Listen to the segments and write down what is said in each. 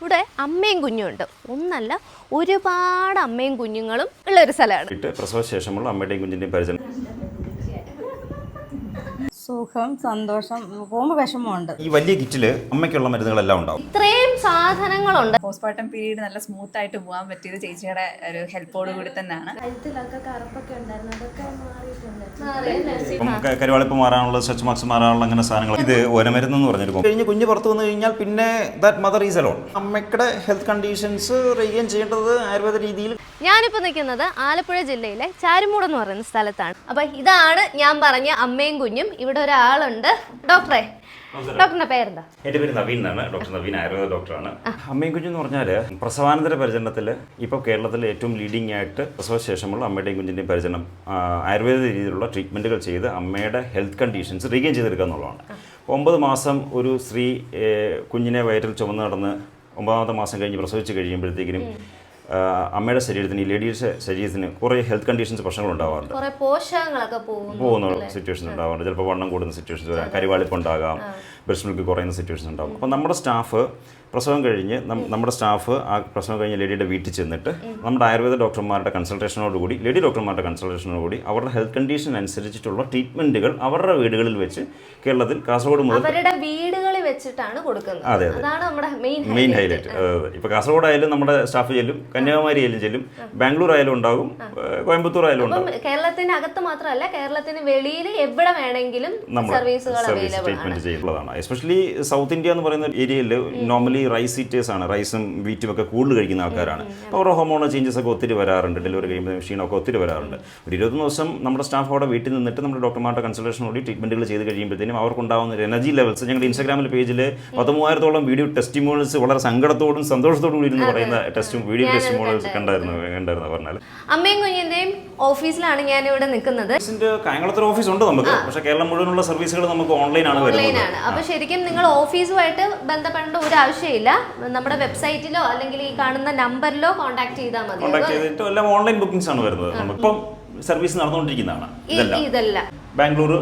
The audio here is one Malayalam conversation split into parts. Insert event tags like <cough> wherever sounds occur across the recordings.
ഇവിടെ അമ്മയും കുഞ്ഞുണ്ട് ഒന്നല്ല ഒരുപാട് അമ്മയും കുഞ്ഞുങ്ങളും ഉള്ള ഒരു സ്ഥലമാണ് പ്രസവശേഷമുള്ള അമ്മയുടെയും കുഞ്ഞിന്റെയും പരിചരണം. സുഖം സന്തോഷം പോകുമ്പോൾ വിഷമമുണ്ട്. ഈ വലിയ കിറ്റിൽ അമ്മയ്ക്കുള്ള മരുന്നുകളെല്ലാം ഉണ്ടാവും. ഇത്രയും സാധനങ്ങളുണ്ട്. പോസ്റ്റ്മോർട്ടം പീരീഡ് നല്ല സ്മൂത്ത് ആയിട്ട് പോകാൻ പറ്റിയത് ചേച്ചിയുടെ ഒരു ഹെൽപ്പോട് കൂടി തന്നെയാണ്. ഇപ്പം ക- കരുവാളിപ്പ് മാറാനുള്ള സ്ട്രെച്ച് മാർക്സ് മാറാനുള്ള അങ്ങനെ സാധനങ്ങൾ. ഇത് ഒരമരുന്ന് എന്ന് പറഞ്ഞിരിക്കും. കഴിഞ്ഞ് കുഞ്ഞ് പുറത്ത് വന്നു കഴിഞ്ഞാൽ പിന്നെ ദാറ്റ് മദർ ഈസ് അലോൺ അമ്മയ്ക്കുടെ ഹെൽത്ത് കണ്ടീഷൻസ് റീഗെയിൻ ചെയ്യേണ്ടത് ആയുർവേദ രീതിയിൽ. ഞാനിപ്പോൾ നിൽക്കുന്നത് ആലപ്പുഴ ജില്ലയിലെ ചാരുമൂട് എന്ന് പറയുന്ന സ്ഥലത്താണ്. അപ്പൊ ഇതാണ് ഞാൻ പറഞ്ഞ അമ്മയും കുഞ്ഞും. ഇവിടെ ഒരാളുണ്ട്. ഡോക്ടറെ ഡോക്ടറിന്റെ പേരെന്താ? എന്റെ പേര് നവീൻ എന്നാണ്. ഡോക്ടർ നവീൻ ആയുർവേദ ഡോക്ടറാണ്. അമ്മയും കുഞ്ഞു എന്ന് പറഞ്ഞാൽ പ്രസവാനന്തര പരിചരണത്തിൽ ഇപ്പോൾ കേരളത്തിൽ ഏറ്റവും ലീഡിംഗ് ആയിട്ട് പ്രസവശേഷമുള്ള അമ്മയുടെയും കുഞ്ഞിന്റെയും പരിചരണം ആയുർവേദ രീതിയിലുള്ള ട്രീറ്റ്മെന്റുകൾ ചെയ്ത് അമ്മയുടെ ഹെൽത്ത് കണ്ടീഷൻസ് റീഗെയിൻ ചെയ്തെടുക്കുക എന്നുള്ളതാണ്. ഒമ്പത് മാസം ഒരു സ്ത്രീ കുഞ്ഞിനെ വയറ്റിൽ ചുമന്ന് നടന്ന് ഒമ്പതാമത്തെ മാസം കഴിഞ്ഞ് പ്രസവിച്ച് കഴിയുമ്പോഴത്തേക്കിനും അമ്മയുടെ ശരീരത്തിന് ഈ ലേഡീസ് ശരീരത്തിന് കുറേ ഹെൽത്ത് കണ്ടീഷൻസ് പ്രശ്നങ്ങൾ ഉണ്ടാവാറുണ്ട് പോകുന്ന സിറ്റുവേഷൻ ഉണ്ടാവാറുണ്ട്. ചിലപ്പോൾ വണ്ണം കൂടുന്ന സിറ്റുവേഷൻസ് വരാം കരിവാളിപ്പ് ഉണ്ടാകാം ബ്രസ്റ്റ് മിൽക്ക് കുറയുന്ന സിറ്റുവേഷൻസ് ഉണ്ടാകും അപ്പോൾ നമ്മുടെ സ്റ്റാഫ് പ്രസവം കഴിഞ്ഞ് നമ്മുടെ സ്റ്റാഫ് ആ പ്രസവം കഴിഞ്ഞ് ലേഡിയുടെ വീട്ടിൽ ചെന്നിട്ട് നമ്മുടെ ആയുർവേദ ഡോക്ടർമാരുടെ കൺസൾട്ടേഷനോടുകൂടി ലേഡി ഡോക്ടർമാരുടെ കൺസൾട്ടേഷനോടുകൂടി അവരുടെ ഹെൽത്ത് കണ്ടീഷൻ അനുസരിച്ചിട്ടുള്ള ട്രീറ്റ്മെന്റുകൾ അവരുടെ വീടുകളിൽ വെച്ച് കേരളത്തിൽ കാസർഗോഡ് മുതൽ അവരുടെ വീടുകളിൽ വെച്ചിട്ടാണ് കൊടുക്കുന്നത്. അതെ, അതെ. മെയിൻ ഹൈലൈറ്റ് ഇപ്പോൾ കാസർഗോഡ് ആയാലും നമ്മുടെ സ്റ്റാഫ് ചെല്ലും കന്യാകുമാരി ആയാലും ചെല്ലും ബാംഗ്ലൂർ ആയാലും ഉണ്ടാകും കോയമ്പത്തൂർ ആയാലും ഉണ്ടാകും. കേരളത്തിന് അകത്ത് മാത്രമല്ല കേരളത്തിന് വെളിയിൽ എവിടെ വേണമെങ്കിലും സർവീസുകൾ അവൈലബിൾ ആണ്. ട്രീറ്റ്മെന്റ് ചെയ്യുന്നതാണ്. എസ്പെഷ്യലി സൗത്ത് ഇന്ത്യ എന്ന് പറയുന്ന ഏരിയയിൽ നോർമലി റൈസ് ഈറ്റേഴ്സ് ആണ്. റൈസും വീറ്റും ഒക്കെ കൂടുതൽ കഴിക്കുന്ന ആൾക്കാരാണ്. അപ്പോൾ അവരുടെ ഹോമോണ ചേഞ്ചസ് ഒക്കെ ഒത്തിരി വരാറുണ്ട്. ഡെലിവറി കഴിയുമ്പോൾ ക്ഷീണമൊക്കെ ഒത്തിരി വരാറുണ്ട്. ഒരു ഇരുപത്തൊന്ന് ദിവസം നമ്മുടെ സ്റ്റാഫ് അവിടെ വീട്ടിൽ നിന്നിട്ട് നമ്മുടെ ഡോക്ടർമാരുടെ കൺസൾട്ടേഷനോട് ട്രീറ്റ്മെന്റുകൾ ചെയ്ത് കഴിയുമ്പോഴത്തേനും അവർക്കുണ്ടാകുന്ന ഒരു എനർജി ലെവൽസ് ഞങ്ങളുടെ ഇൻസ്റ്റാഗ്രാമിൽ പേജിൽ പതിമൂവായിരത്തോളം വീഡിയോ ടെസ്റ്റിമോൾസ് വളരെ സങ്കടത്തോടും സന്തോഷത്തോടും കൂടി ഇരുന്ന് പറയുന്ന ടെസ്റ്റും വീഡിയോ ടെസ്റ്റിമോൾസ് കണ്ടായിരുന്നു കണ്ടായിരുന്നു പറഞ്ഞാൽ അമ്മയും കുഞ്ഞിന്റെയും ഓഫീസിലാണ് ഞാൻ ഇവിടെ നിൽക്കുന്നത് കായംകുളത്തൊരു ഓഫീസ് ഉണ്ട് നമുക്ക്. പക്ഷേ കേരളം മുഴുവനുള്ള സർവീസുകൾ നമുക്ക് ഓൺലൈൻ ആണ് വരുന്നത്. അപ്പോൾ അപ്പൊ ശരിക്കും നിങ്ങൾ ഓഫീസുമായിട്ട് ബന്ധപ്പെടേണ്ട ഒരു ആവശ്യമില്ല നമ്മുടെ വെബ്സൈറ്റിലോ അല്ലെങ്കിൽ ഈ കാണുന്ന നമ്പറിലോ കോൺടാക്ട് ചെയ്താൽ മതി. കോൺടാക്ട് ചെയ്തിട്ട് എല്ലാം ഓൺലൈൻ ബുക്കിംഗ്സ് ആണ് വരുന്നത്. നമുക്കിപ്പം സർവീസ് നടന്നുകൊണ്ടിരിക്കുന്നതാണ്. ഇതെല്ലാം. ബാംഗ്ലൂർ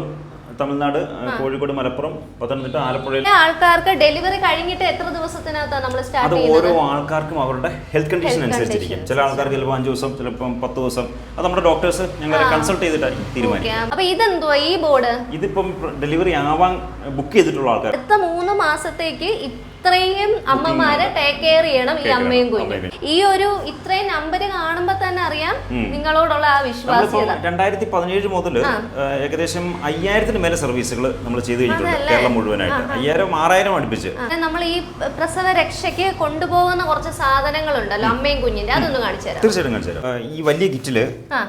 തമിഴ്നാട് കോഴിക്കോട് മലപ്പുറം പത്തനംതിട്ട ആലപ്പുഴയിൽ. ആൾക്കാർക്ക് ഡെലിവറി കഴിഞ്ഞിട്ട് എത്ര ദിവസത്തിനകത്താണ് നമ്മൾ സ്റ്റാർട്ട് അത് ഓരോ ആൾക്കാർക്കും അവരുടെ ഹെൽത്ത് കണ്ടീഷൻ അനുസരിച്ചിരിക്കും. ചില ആൾക്കാർക്ക് ചിലപ്പോൾ അഞ്ച് ദിവസം ചിലപ്പോൾ പത്ത് ദിവസം. അത് നമ്മുടെ ഡോക്ടേഴ്സ് ഞങ്ങളെ കൺസൾട്ട് ചെയ്തിട്ടായിരിക്കും തീരുമാനിക്കും അപ്പൊ ഇതെന്തോ ഈ ബോർഡ് ഇതിപ്പം ഡെലിവറി ആവാൻ ബുക്ക് ചെയ്തിട്ടുള്ള ആൾക്കാർ. അടുത്ത മൂന്ന് മാസത്തേക്ക് ഇത്രയും അമ്മമാരെ ടേക്ക് കെയർ ചെയ്യണം ഈ അമ്മയും കുഞ്ഞും. ഈ ഒരു ഇത്രയും നമ്പർ കാണുമ്പോൾ തന്നെ അറിയാം നിങ്ങളോടുള്ള ആ വിശ്വാസം വിശ്വാസ്യത രണ്ടായിരത്തി പതിനേഴ് മുതൽ ഏകദേശം അയ്യായിരത്തിന് മേലെ സർവീസുകൾ നമ്മൾ ചെയ്തു കഴിഞ്ഞിട്ടുണ്ട് കേരളം മുഴുവനായിട്ട്. അയ്യായിരം ആറായിരം അടുപ്പിച്ച്. നമ്മൾ ഈ പ്രസവ രക്ഷയ്ക്ക് കൊണ്ടുപോകുന്ന കുറച്ച് സാധനങ്ങളുണ്ടല്ലോ അമ്മയും കുഞ്ഞിന്റെ അതൊന്ന് കാണിച്ചു തരാം. തീർച്ചയായിട്ടും കാണിച്ചു തരാം. ഈ വലിയ കിറ്റിൽ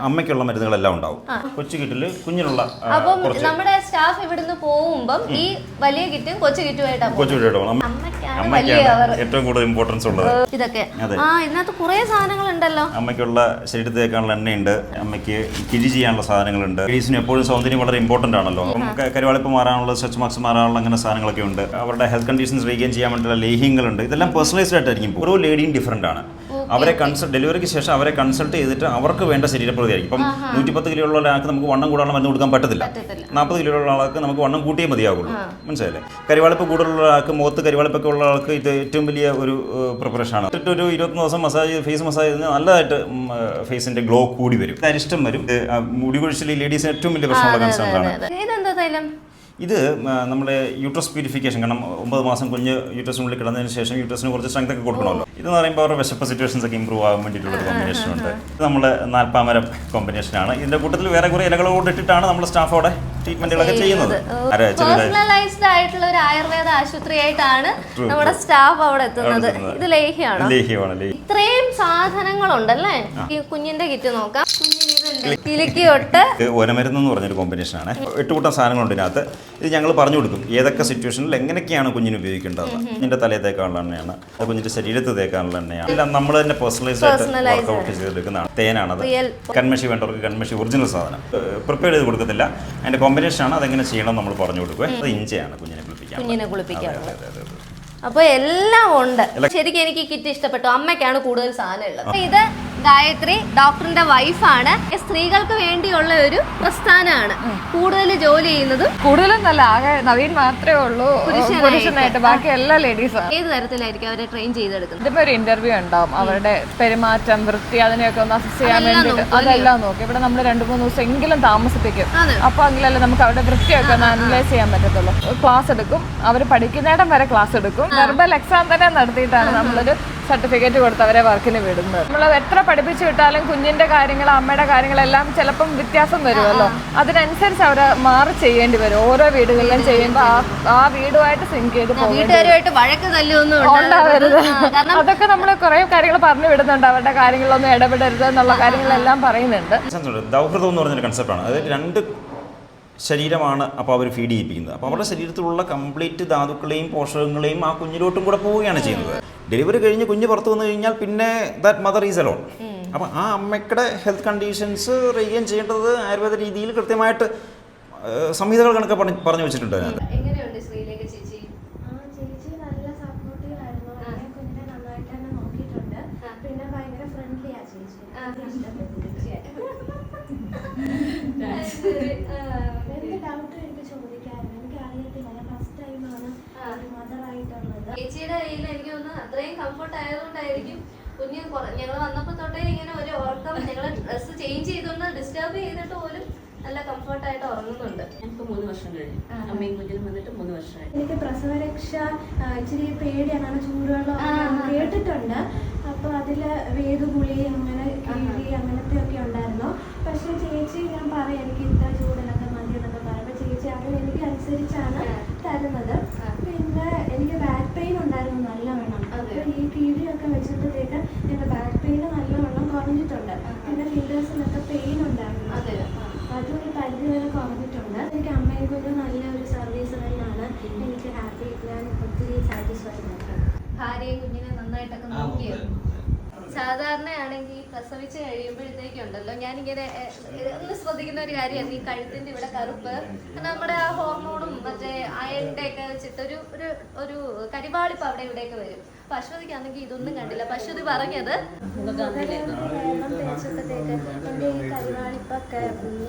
അമ്മയ്ക്കുള്ള മരുന്നുകളെല്ലാം ഉണ്ടാവും. കൊച്ചു കിറ്റിൽ കുഞ്ഞിനുള്ള അപ്പം നമ്മുടെ സ്റ്റാഫ് ഇവിടുന്ന് പോകുമ്പം ഈ വലിയ കിറ്റും കൊച്ചു കിറ്റുമായിട്ടാണ് അമ്മയ്ക്കാണ് ഏറ്റവും കൂടുതൽ ഇമ്പോർട്ടൻസ് ഉള്ളത്. ഇതൊക്കെ. അതെ. ആ ഇതിനകത്ത് കുറെ സാധനങ്ങളുണ്ടല്ലോ. അമ്മയ്ക്കുള്ള ശരീരത്തിൽ തേക്കാനുള്ള എണ്ണയുണ്ട്. അമ്മയ്ക്ക് കിഴി ചെയ്യാനുള്ള സാധനങ്ങളുണ്ട്. കിഴീസിന് എപ്പോഴും സൗന്ദര്യം വളരെ ഇമ്പോർട്ടന്റ് ആണല്ലോ. അപ്പം ക- കരുവാളിപ്പ് മാറാനുള്ള സ്ട്രെച്ച് മാർക്സ് മാറാനുള്ള അങ്ങനെ സാധനങ്ങളൊക്കെ ഉണ്ട്. അവരുടെ ഹെൽത്ത് കണ്ടീഷൻസ് റീഗെയിൻ ചെയ്യാൻ വേണ്ടിയുള്ള ലേഹ്യങ്ങളുണ്ട്. ഇതെല്ലാം പേഴ്സണലൈസ്ഡ് ആയിട്ടായിരിക്കും. ഓരോ ലേഡിയും ഡിഫറന്റ് ആണ്. അവരെ കൺസൾട്ട് ഡെലിവറിക്ക് ശേഷം അവരെ കൺസൾട്ട് ചെയ്തിട്ട് അവർക്ക് വേണ്ട ശരീരപ്രതി ആയിരിക്കും ഇപ്പം നൂറ്റിപ്പത്ത് കിലോ ഉള്ള ഒരാൾക്ക് നമുക്ക് വണ്ണം കൂടാനുള്ള മരുന്ന് കൊടുക്കാൻ പറ്റത്തില്ല. നാൽപ്പത് കിലോ ഉള്ള ആൾക്ക് നമുക്ക് വണ്ണം കൂട്ടിയേ മതിയാകുള്ളൂ മനസ്സിലായില്ലേ? കരിവാളിപ്പ് കൂടുതലുള്ള ആൾക്ക് മുഖത്ത് കരിവാളിപ്പൊക്കെ ഉള്ള ആൾക്ക് ഇത് ഏറ്റവും വലിയ ഒരു പ്രിപ്പറേഷൻ ആണ്. എന്നിട്ട് ഒരു ഇരുപത്തൊന്ന് ദിവസം മസാജ് ഫേസ് മസാജ് ചെയ്ത് നല്ലതായിട്ട് ഫേസിന്റെ ഗ്ലോ കൂടി വരും. അരിഷ്ടം വരും. മുടി കൊഴിച്ചിൽ ലേഡീസിന് ഏറ്റവും വലിയ പ്രശ്നമുള്ള കൺസേൺ ആണ്. ഇത് നമ്മുടെ യൂട്രസ് പ്യൂരിഫിക്കേഷൻ കാരണം ഒമ്പത് മാസം കുഞ്ഞ് യൂട്രസിനുള്ളിൽ കിടന്നതിന് ശേഷം യൂട്രസിന് കുറച്ച് സ്ട്രെങ്ത് ഒക്കെ കൊടുക്കണമല്ലോ. ഇതെന്ന് പറയുമ്പോൾ അവരുടെ വിശപ്പ് സിറ്റുവേഷൻസ് ഒക്കെ ഇമ്പ്രൂവ് ആകാൻ വേണ്ടിയിട്ടുള്ള ഒരു കോമ്പിനേഷൻ ഉണ്ട്. ഇത് നമ്മൾ നാൽപ്പാമരം കോമ്പിനേഷനാണ് ഇതിന്റെ കൂട്ടത്തിൽ വേറെ കുറേ ഇലകളോട് ഇട്ടിട്ടാണ് നമ്മൾ സ്റ്റാഫ് അവിടെ ട്രീറ്റ്മെന്റുകളൊക്കെ ചെയ്യുന്നത്. പേഴ്സണലൈസ്ഡ് ആയിട്ടുള്ള ഒരു ആയുർവേദ ആശുപത്രിയായിട്ടാണ് നമ്മുടെ സ്റ്റാഫ് അവിടെ എത്തുന്നത്. ഇത് ലേഹ്യമാണ്? ലേഹ്യമാണ് ലേഹ്യം. ഇത്രയും സാധനങ്ങളുണ്ടല്ലേ? ഈ കുഞ്ഞിന്റെ കിറ്റ് നോക്കാം. കുഞ്ഞിന് കിലുക്കി തൊട്ട് ഇത് ഒരമരുന്ന് എന്ന് പറഞ്ഞൊരു കോമ്പിനേഷനാണ് എട്ട് കൂട്ടം സാധനങ്ങളുണ്ട് ഇതിനകത്ത്. ഇത് ഞങ്ങൾ പറഞ്ഞു കൊടുക്കും ഏതൊക്കെ സിറ്റുവേഷനിൽ എങ്ങനെയൊക്കെയാണ് കുഞ്ഞിന് ഉപയോഗിക്കേണ്ടത് കുഞ്ഞിന്റെ തലയിൽ തേക്കാനുള്ള എണ്ണയാണ്. അത് കുഞ്ഞിന്റെ ശരീരത്തിൽ തേക്കാനുള്ള എണ്ണയാണ്. എല്ലാം നമ്മൾ തന്നെ പേഴ്സണലൈസ് ആയിട്ട് വർക്കൗട്ട് ചെയ്തെടുക്കുന്നതാണ്. തേനാണത്. കൺമഷി വേണ്ടവർക്ക് കൺമഷി ഒറിജിനൽ സാധനം. പ്രിപ്പയർ ചെയ്ത് കൊടുക്കത്തില്ല. അതിന്റെ കോമ്പിനേഷൻ കോമ്പിനേഷനാണ് അതെങ്ങനെ ചെയ്യണം നമ്മൾ പറഞ്ഞു കൊടുക്കുക അത് ഇഞ്ചയാണ് കുഞ്ഞിനെ കുളിപ്പിക്കാൻ കുഞ്ഞിനെ കുളിപ്പിക്കാൻ അതെ, അതെ, അതെ, അതെ. അപ്പൊ എല്ലാം ഉണ്ട്. ശരിക്കും എനിക്ക് കിറ്റ് ഇഷ്ടപ്പെട്ടു. അമ്മയ്ക്കാണ് കൂടുതൽ സാധനം ഉള്ളത്. ഇത് ഗായത്രി ഡോക്ടറിന്റെ വൈഫാണ് സ്ത്രീകൾക്ക് വേണ്ടിയുള്ള ഒരു പ്രസ്ഥാനമാണ്. കൂടുതൽ ജോലി ചെയ്യുന്നത് കൂടുതലും നല്ല ആകെ നവീൻ മാത്രമേ ഉള്ളൂ. പുരുഷനായിട്ട്. ബാക്കി എല്ലാ ലേഡീസും ഏത് തരത്തിലായിരിക്കും അവരെ ട്രെയിൻ ചെയ്തെടുക്കുന്നത്? ഇതിപ്പോ ഒരു ഇന്റർവ്യൂ ഉണ്ടാവും. അവരുടെ പെരുമാറ്റം വൃത്തി അതിനെയൊക്കെ ഒന്ന് അസസ് ചെയ്യാൻ വേണ്ടിട്ട്? അതെല്ലാം നോക്കി. ഇവിടെ നമ്മൾ രണ്ടു മൂന്ന് ദിവസം എങ്കിലും താമസിപ്പിക്കും. അപ്പൊ അങ്ങനെയല്ലേ നമുക്ക് അവരുടെ വൃത്തിയൊക്കെ ഒന്ന് അനലൈസ് ചെയ്യാൻ പറ്റത്തുള്ളൂ. ക്ലാസ് എടുക്കും. അവർ പഠിക്കുന്നിടം വരെ ക്ലാസ് എടുക്കും. വെർബൽ എക്സാം തന്നെ നടത്തിയിട്ടാണ് നമ്മളൊരു സർട്ടിഫിക്കറ്റ് കൊടുത്ത് അവരെ വർക്കിന് വിടുന്നത്. നമ്മൾ എത്ര പഠിപ്പിച്ചു വിട്ടാലും കുഞ്ഞിന്റെ കാര്യങ്ങൾ അമ്മയുടെ കാര്യങ്ങളെല്ലാം ചിലപ്പം വ്യത്യാസം വരുമല്ലോ. അതിനനുസരിച്ച് അവർ മാറി ചെയ്യേണ്ടി വരും. ഓരോ വീടുകളിലും ചെയ്യുമ്പോൾ ആ ആ വീടുമായിട്ട് സിങ്ക് ചെയ്ത് വീട്ടുകാരുമായിട്ട് വഴക്ക് തല്ലൊന്നും ഉണ്ടാവരുത്. കാരണം അതൊക്കെ നമ്മൾ കുറെ കാര്യങ്ങൾ പറഞ്ഞു വിടുന്നുണ്ട്. അവരുടെ കാര്യങ്ങളൊന്നും ഇടപെടരുത് എന്നുള്ള കാര്യങ്ങളെല്ലാം പറയുന്നുണ്ട്. ദൗഹൃദം എന്ന് പറഞ്ഞൊരു കൺസെപ്റ്റാണ് അതായത് രണ്ട് ശരീരമാണ് അപ്പോൾ അവർ ഫീഡ് ചെയ്യിപ്പിക്കുന്നത്. അപ്പോൾ അവരുടെ ശരീരത്തിലുള്ള കംപ്ലീറ്റ് ധാതുക്കളെയും പോഷകങ്ങളെയും ആ കുഞ്ഞിലോട്ടും കൂടെ പോവുകയാണ് ചെയ്യുന്നത്. ഡെലിവറി കഴിഞ്ഞ് കുഞ്ഞ് പുറത്തു വന്നു കഴിഞ്ഞാൽ പിന്നെ ദാറ്റ് മദർ ഈസ് അലോൺ അപ്പോൾ ആ അമ്മയ്ക്കുടെ ഹെൽത്ത് കണ്ടീഷൻസ് റീഗെയിൻ ചെയ്യേണ്ടത് ആയുർവേദ രീതിയിൽ കൃത്യമായിട്ട് സംഹിതകൾ കണക്ക് പറഞ്ഞു വെച്ചിട്ടുണ്ട് അതിനകത്ത്. ചേച്ചി? <laughs> ചേച്ചിയുടെ കയ്യിൽ എനിക്ക് ഒന്ന് അത്രയും കംഫർട്ട് ആയതുകൊണ്ടായിരിക്കും കുഞ്ഞ് ഞങ്ങൾ വന്നപ്പോ തൊട്ടേ ഇങ്ങനെ ഒരു ഉറക്കം ഞങ്ങൾ ഡ്രസ്സ് ചേഞ്ച് ചെയ്തൊന്ന് ഡിസ്റ്റർബ് ചെയ്തിട്ട് പോലും നല്ല കംഫർട്ടായിട്ട് ഉറങ്ങുന്നുണ്ട്. എനിക്ക് മൂന്ന് വർഷം കഴിഞ്ഞു. അമ്മയും കുഞ്ഞിനും വന്നിട്ട് മൂന്ന് വർഷമായി. എനിക്ക് പ്രസവരക്ഷ ഇച്ചിരി പേടിയാണ്. ചൂടുവെള്ളം കേട്ടിട്ടുണ്ട്. അപ്പൊ അതിൽ വേദുപുളി അങ്ങനെ കിഴി അങ്ങനത്തെ ഒക്കെ ഉണ്ടായിരുന്നു. പക്ഷെ ചേച്ചി ഞാൻ പറയാം എനിക്ക് ഇത്ര എന്നൊക്കെ ചേച്ചി എനിക്ക് അനുസരിച്ചാണ് തരുന്നത്. പിന്നെ എനിക്ക് ബാക്ക് പെയിൻ ഉണ്ടായിരുന്നു നല്ലവണ്ണം. അപ്പോൾ ഈ കിഴിയൊക്കെ വെച്ചപ്പോഴത്തേക്ക് എന്റെ ബാക്ക് പെയിൻ നല്ലവണ്ണം കുറഞ്ഞിട്ടുണ്ട്. പിന്നെ ഫിംഗേഴ്സിനൊക്കെ പെയിൻ ഉണ്ടായിരുന്നു. അതും. ഒരു പരിധി വരെ കുറഞ്ഞിട്ടുണ്ട്. എനിക്ക് അമ്മയെ കൊണ്ട് നല്ല ഒരു സർവീസ് തന്നെയാണ് എനിക്ക് ഹാപ്പി ഞാൻ ഒത്തിരി സാറ്റിസ്ഫൈഡ് ആണ് ഭാര്യയും കുഞ്ഞിനെ നന്നായിട്ടൊക്കെ നോക്കിയോ? സാധാരണയാണെങ്കിൽ പ്രസവിച്ച് കഴിയുമ്പോഴത്തേക്കുണ്ടല്ലോ ഞാനിങ്ങനെ ഒന്ന് ശ്രദ്ധിക്കുന്ന ഒരു കാര്യമാണ് ഈ കഴുത്തിന്റെ ഇവിടെ കറുപ്പ്. നമ്മുടെ ആ ഹോർമോണും മറ്റേ അയണിന്റെ ഒക്കെ വെച്ചിട്ട് ഒരു ഒരു കരിവാളിപ്പ് അവിടെ ഇവിടെയൊക്കെ വരും. അപ്പൊ അശ്വതിക്കാണെങ്കിൽ ഇതൊന്നും കണ്ടില്ല. അപ്പൊ അശ്വതി പറഞ്ഞത് തേച്ചപ്പോഴത്തേക്ക് എന്റെ ഈ കരിവാളിപ്പൊക്കെ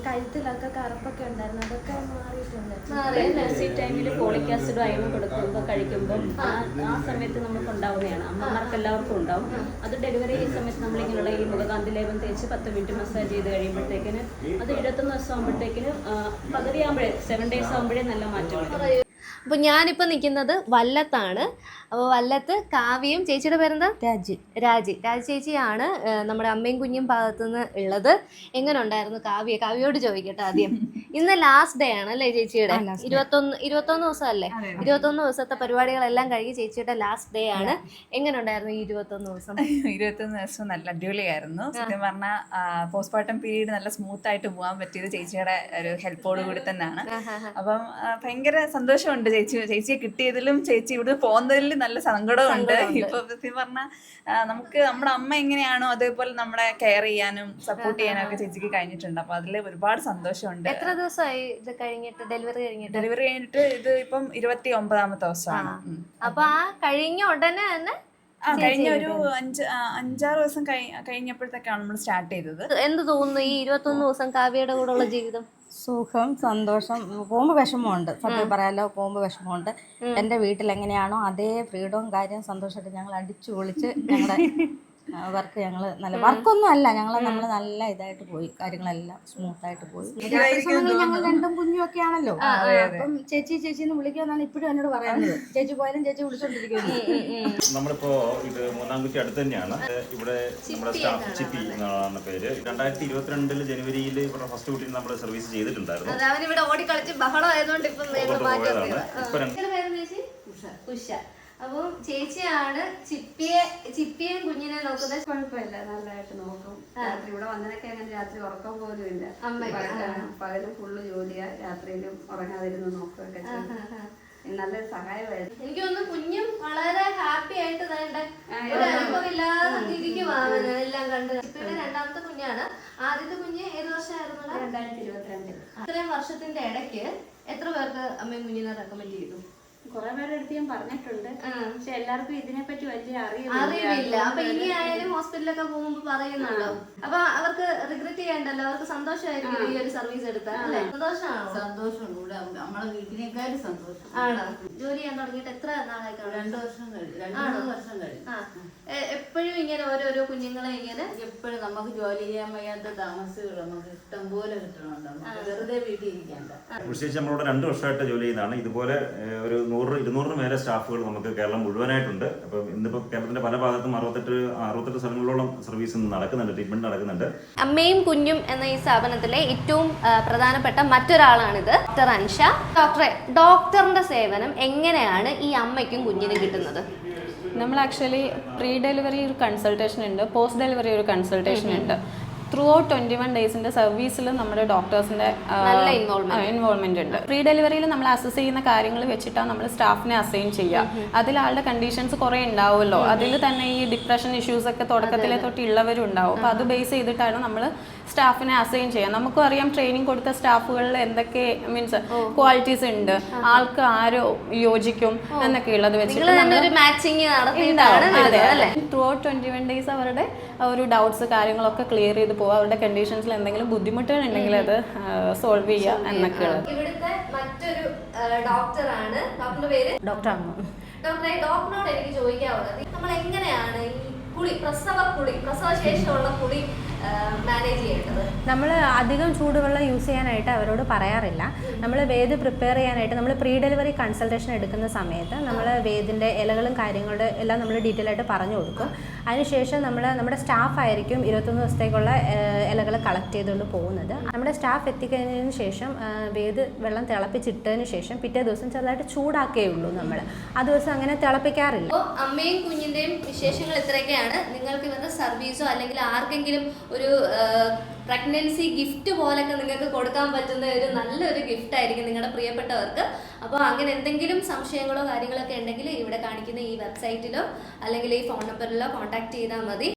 കഴുത്തിലൊക്കെ കറുപ്പൊക്കെ ഉണ്ടായിരുന്നു. അതൊക്കെ മാറിയിട്ടുണ്ട്. നഴ്സി ടൈമിൽ ഫോളിക് ആസിഡും അയവും കൊടുക്കുമ്പോൾ കഴിക്കുമ്പോൾ ആ സമയത്ത് നമുക്ക് ഉണ്ടാവുന്നതാണ്. അമ്മമാർക്ക് എല്ലാവർക്കും ഉണ്ടാവും. അത് ഡെലിവറി ചെയ്യുന്ന സമയത്ത് നമ്മളിങ്ങനെയുള്ള ഈ മുഖകാന്തി ലേപം തേച്ച് പത്ത് മിനിറ്റ് മസാജ് ചെയ്ത് കഴിയുമ്പോഴത്തേക്കിന് അത് ഇരുപത്തൊന്ന് ദിവസം ആകുമ്പോഴത്തേക്കിന് പകുതി ആകുമ്പോഴേ സെവൻ ഡേയ്സ് ആകുമ്പോഴേ നല്ല മാറ്റം വരും. അപ്പൊ ഞാനിപ്പോ നിൽക്കുന്നത് വല്ലത്താണ്. അപ്പോൾ വല്ലത്ത് കാവ്യയും ചേച്ചിയുടെ പേരെന്താ? രാജി. രാജി. രാജി ചേച്ചിയാണ് നമ്മുടെ അമ്മയും കുഞ്ഞും ഭാഗത്തു നിന്ന് ഉള്ളത്. എങ്ങനെ ഉണ്ടായിരുന്നു കാവ്യ? കാവ്യയോട് ചോദിക്കട്ടെ ആദ്യം. ഇന്ന് ലാസ്റ്റ് ഡേ ആണ് അല്ലേ ചേച്ചിയുടെ? ഇരുപത്തൊന്ന് ഇരുപത്തൊന്ന് ദിവസം അല്ലേ ഇരുപത്തൊന്ന് ദിവസത്തെ പരിപാടികളെല്ലാം കഴിഞ്ഞ് ചേച്ചിയുടെ ലാസ്റ്റ് ഡേ ആണ്. എങ്ങനെ ഉണ്ടായിരുന്നു ഈ ഇരുപത്തൊന്ന് ദിവസം? <laughs> ഇരുപത്തൊന്ന് ദിവസം നല്ല അടിപൊളിയായിരുന്നു. സത്യം പറഞ്ഞാൽ പോസ്റ്റ്മോർട്ടം പീരീഡ് നല്ല സ്മൂത്ത് ആയിട്ട് പോകാൻ പറ്റിയത് ചേച്ചിയുടെ ഒരു ഹെൽപ്പോട് കൂടി തന്നെയാണ് അപ്പം ഭയങ്കര സന്തോഷമുണ്ട് ചേച്ചി ചേച്ചിയെ കിട്ടിയതിലും ചേച്ചി ഇവിടെ പോകുന്നതിൽ നല്ല സങ്കടമുണ്ട്. ഇപ്പൊ പറഞ്ഞ നമുക്ക് നമ്മുടെ അമ്മ എങ്ങനെയാണോ അതേപോലെ നമ്മളെ കെയർ ചെയ്യാനും സപ്പോർട്ട് ചെയ്യാനും ഒക്കെ ചേച്ചിക്ക് കഴിഞ്ഞിട്ടുണ്ട്. അപ്പൊ അതിൽ ഒരുപാട് സന്തോഷമുണ്ട്. എത്ര ദിവസമായി ഇത് കഴിഞ്ഞിട്ട് ഡെലിവറി കഴിഞ്ഞിട്ട്? ഡെലിവറി കഴിഞ്ഞിട്ട് ഇത് ഇപ്പം ഇരുപത്തി ഒമ്പതാമത്തെ ദിവസമാണ്. അപ്പൊ ആ കഴിഞ്ഞ ഉടനെ തന്നെ ആ കഴിഞ്ഞ ഒരു അഞ്ച് അഞ്ചാറ് ദിവസം കഴിഞ്ഞപ്പോഴത്തേക്കാണ് നമ്മൾ സ്റ്റാർട്ട് ചെയ്തത്. എന്ത് തോന്നുന്നു ഈ ഇരുപത്തൊന്ന് ദിവസം കാവ്യയുടെ കൂടെ ഉള്ള ജീവിതം? സുഖം സന്തോഷം. പോകുമ്പോൾ വിഷമമുണ്ട്. സത്യം പറയാലോ പോകുമ്പോൾ വിഷമമുണ്ട്. എന്റെ വീട്ടിൽ എങ്ങനെയാണോ അതേ ഫ്രീഡവും കാര്യം സന്തോഷമായിട്ട് ഞങ്ങൾ അടിച്ചു പൊളിച്ച് ഞങ്ങളുടെ വർക്ക് ഞങ്ങൾ നല്ല വർക്കൊന്നും അല്ല ഞങ്ങൾ നമ്മൾ നല്ല ഇതായിട്ട് പോയി. കാര്യങ്ങളെല്ലാം സ്മൂത്ത് ആയിട്ട് പോയി. ഞങ്ങൾ രണ്ടും കുഞ്ഞും ഒക്കെ ആണല്ലോ. അപ്പം ചേച്ചി ചേച്ചി എന്ന് വിളിക്കുമെന്നാണ് ഇപ്പോഴും എന്നോട് പറയുന്നത്. ചേച്ചി പോയാലും ചേച്ചി വിളിച്ചോണ്ടിരിക്കുന്നു നമ്മളിപ്പോ ഇത് മൂന്നാം കുറ്റി അടുത്ത് തന്നെയാണ്. ഇവിടെ നമ്മുടെ സ്റ്റാഫ് ചിപ്പി എന്നാണ് പേര്. രണ്ടായിരത്തി ഇരുപത്തിരണ്ടിൽ ജനുവരിയിൽ ഇവിടെ ഫസ്റ്റ് കുട്ടി നമ്മൾ സർവീസ് ചെയ്തിട്ടുണ്ടായിരുന്നു. ഇവിടെ അവനിവിടെ ഓടിക്കളിച്ച് ബഹളം ആയതുകൊണ്ട് ഇപ്പം അപ്പം ചേച്ചിയാണ് ചിപ്പിയെ ചിപ്പിയും കുഞ്ഞിനെ നോക്കുന്നത്. കുഴപ്പമില്ല നല്ലതായിട്ട് നോക്കും. രാത്രി ഇവിടെ വന്നതൊക്കെ അങ്ങനെ രാത്രി ഉറക്കം പോലും ഇല്ല. അമ്മയ്ക്കാണ് പകൽ ഫുള്ള് ജോലിയാ. രാത്രിയിലും ഉറങ്ങാതിരുന്ന് നോക്കുകയൊക്കെ നല്ല നല്ലൊരു സഹായമായിരുന്നു. എനിക്ക് തോന്നുന്നു കുഞ്ഞും വളരെ ഹാപ്പി ആയിട്ട് തന്നെ ഒരു അനുഭവമില്ലാതെ ഇരിക്കുവാണ് എല്ലാം കണ്ട് ചിപ്പിയുടെ രണ്ടാമത്തെ കുഞ്ഞാണ്. ആദ്യത്തെ കുഞ്ഞ് ഏത് വർഷമായിരുന്നു? രണ്ടായിരത്തി ഇരുപത്തിരണ്ടിൽ. ഇത്രയും വർഷത്തിന്റെ ഇടയ്ക്ക് എത്ര പേർക്ക് അമ്മയും കുഞ്ഞിനെ റെക്കമെൻഡ് ചെയ്തു? കുറെ പേരുടെ അടുത്ത് ഞാൻ പറഞ്ഞിട്ടുണ്ട്. പക്ഷെ എല്ലാവർക്കും ഇതിനെപ്പറ്റി വലിയ അറിയില്ല അപ്പൊ ഇനി ആയാലും ഹോസ്പിറ്റലൊക്കെ പോകുമ്പോ പറയുന്നുണ്ടോ? അപ്പൊ അവർക്ക് റിഗ്രറ്റ് ചെയ്യണ്ടല്ലോ? അവർക്ക് സന്തോഷമായിരിക്കും ഈ ഒരു സർവീസ് എടുത്താൽ? അല്ലേ? സന്തോഷമാണോ? സന്തോഷം കൂടെ നമ്മളെ വീട്ടിനേക്കാളും സന്തോഷം. ആണോ? ജോലി ചെയ്യാൻ തുടങ്ങിയിട്ട് എത്ര നാളായി കാണും രണ്ടു വർഷം കഴിഞ്ഞു. രണ്ടു വർഷം കഴിഞ്ഞു. എപ്പോഴും ഇങ്ങനെ ഓരോരോ കുഞ്ഞുങ്ങളെ ഇങ്ങനെ എപ്പോഴും നമുക്ക് ജോലി ചെയ്യാൻ വയ്യാത്ത താമസിക്കുള്ള നമുക്ക് ഇഷ്ടം പോലെ കിട്ടണമുണ്ട് നമുക്ക് വെറുതെ വീട്ടിൽ ഇരിക്കണ്ട. നമ്മളിവിടെ രണ്ട് വർഷമായിട്ട് ജോലി ചെയ്യുന്നതാണ്. ഇതുപോലെ ഒരു നൂറ് ഇരുന്നൂറിന് മേലെ സ്റ്റാഫുകൾ നമുക്ക് കേരളം മുഴുവനായിട്ടുണ്ട്. അപ്പം ഇന്നിപ്പോൾ കേരളത്തിന്റെ പല ഭാഗത്തും അറുപത്തെട്ട് അറുപത്തെട്ട് സ്ഥലങ്ങളിലോളം സർവീസ് നടക്കുന്നുണ്ട് ട്രീറ്റ്മെന്റ് നടക്കുന്നുണ്ട്. അമ്മയും കുഞ്ഞും എന്ന ഈ സ്ഥാപനത്തിലെ ഏറ്റവും പ്രധാനപ്പെട്ട മറ്റൊരാളാണിത്. ഡോക്ടർ അൻഷ ഡോക്ടറെ ഡോക്ടറിന്റെ സേവനം എങ്ങനെയാണ് ഈ അമ്മയ്ക്കും കുഞ്ഞിനും കിട്ടുന്നത്? നമ്മൾ ആക്ച്വലി പ്രീ ഡെലിവറി ഒരു കൺസൾട്ടേഷൻ ഉണ്ട് പോസ്റ്റ് ഡെലിവറി ഒരു കൺസൾട്ടേഷൻ ഉണ്ട്. ത്രൂ ഔട്ട് ട്വന്റി വൺ ഡേയ്സിന്റെ സർവീസിൽ നമ്മുടെ ഡോക്ടേഴ്സിന്റെ. ഇൻവോൾവ്മെന്റ് ഉണ്ട്. പ്രീ ഡെലിവറിയിൽ നമ്മൾ അസസ് ചെയ്യുന്ന കാര്യങ്ങൾ വെച്ചിട്ടാണ് നമ്മൾ സ്റ്റാഫിനെ അസൈൻ ചെയ്യുക. അതിൽ ആളുടെ കണ്ടീഷൻസ് കുറേ ഉണ്ടാവുമല്ലോ. അതിൽ തന്നെ ഈ ഡിപ്രഷൻ ഇഷ്യൂസ് ഒക്കെ തുടക്കത്തിലെ തൊട്ട് ഉള്ളവരും ഉണ്ടാവും. അപ്പോൾ അത് ബേസ് ചെയ്തിട്ടാണ് നമ്മൾ സ്റ്റാഫിനെ അസൈൻ ചെയ്യുക. നമുക്കും അറിയാം ട്രെയിനിങ് കൊടുത്ത സ്റ്റാഫുകളിൽ എന്തൊക്കെ മീൻസ് ക്വാളിറ്റീസ് ഉണ്ട്. ആൾക്ക് ആരോ യോജിക്കും എന്നൊക്കെ ഉള്ളത് വെച്ചിട്ട് throughout twenty one days അവരുടെ ഒരു ഡൗട്ട്സ് കാര്യങ്ങളൊക്കെ ക്ലിയർ ചെയ്ത് പോവുക അവരുടെ കണ്ടീഷൻസിൽ എന്തെങ്കിലും ബുദ്ധിമുട്ടുകൾ ഉണ്ടെങ്കിൽ അത് സോൾവ് ചെയ്യുക എന്നൊക്കെ ഇവിടുത്തെ മറ്റൊരു ഡോക്ടറാണ് പേര്? ഡോക്ടർ അമ്മ. ഡോക്ടറെ ഡോക്ടറിനോട് എനിക്ക് ചോദിക്കാവുന്നത് നമ്മൾ എങ്ങനെയാണ് ഈ കുളി പ്രസവ കുളി പ്രസവ ശേഷമുള്ള കുളി മാനേജ് ചെയ്യേണ്ടത്? നമ്മൾ അധികം ചൂടുവെള്ളം യൂസ് ചെയ്യാനായിട്ട് അവരോട് പറയാറില്ല. നമ്മൾ വേദ് പ്രിപ്പയർ ചെയ്യാനായിട്ട് നമ്മൾ പ്രീ ഡെലിവറി കൺസൾട്ടേഷൻ എടുക്കുന്ന സമയത്ത് നമ്മൾ വേദിന്റെ ഇലകളും കാര്യങ്ങളുടെ എല്ലാം നമ്മൾ ഡീറ്റെയിൽ ആയിട്ട് പറഞ്ഞു കൊടുക്കും. അതിനുശേഷം നമ്മൾ നമ്മുടെ സ്റ്റാഫ് ആയിരിക്കും ഇരുപത്തൊന്ന് ദിവസത്തേക്കുള്ള ഇലകൾ കളക്ട് ചെയ്തുകൊണ്ട് പോകുന്നത്. നമ്മുടെ സ്റ്റാഫ് എത്തിക്കഴിഞ്ഞതിന് ശേഷം വേദ് വെള്ളം തിളപ്പിച്ചിട്ടതിന് ശേഷം പിറ്റേ ദിവസം ചെറുതായിട്ട് ചൂടാക്കേ ഉള്ളൂ നമ്മൾ ആ ദിവസം അങ്ങനെ തിളപ്പിക്കാറില്ല. അമ്മയും കുഞ്ഞിന്റെയും വിശേഷങ്ങൾ ഇത്രയൊക്കെയാണ്. നിങ്ങൾക്ക് ഇവരുടെ സർവീസോ അല്ലെങ്കിൽ ആർക്കെങ്കിലും ഒരു പ്രഗ്നൻസി ഗിഫ്റ്റ് പോലൊക്കെ നിങ്ങൾക്ക് കൊടുക്കാൻ പറ്റുന്ന ഒരു നല്ലൊരു ഗിഫ്റ്റ് ആയിരിക്കും നിങ്ങളുടെ പ്രിയപ്പെട്ടവർക്ക്. അപ്പോൾ അങ്ങനെ എന്തെങ്കിലും സംശയങ്ങളോ കാര്യങ്ങളൊക്കെ ഉണ്ടെങ്കിൽ ഇവിടെ കാണിക്കുന്ന ഈ വെബ്സൈറ്റിലോ അല്ലെങ്കിൽ ഈ ഫോൺ നമ്പറിലോ കോൺടാക്ട് ചെയ്താൽ മതി.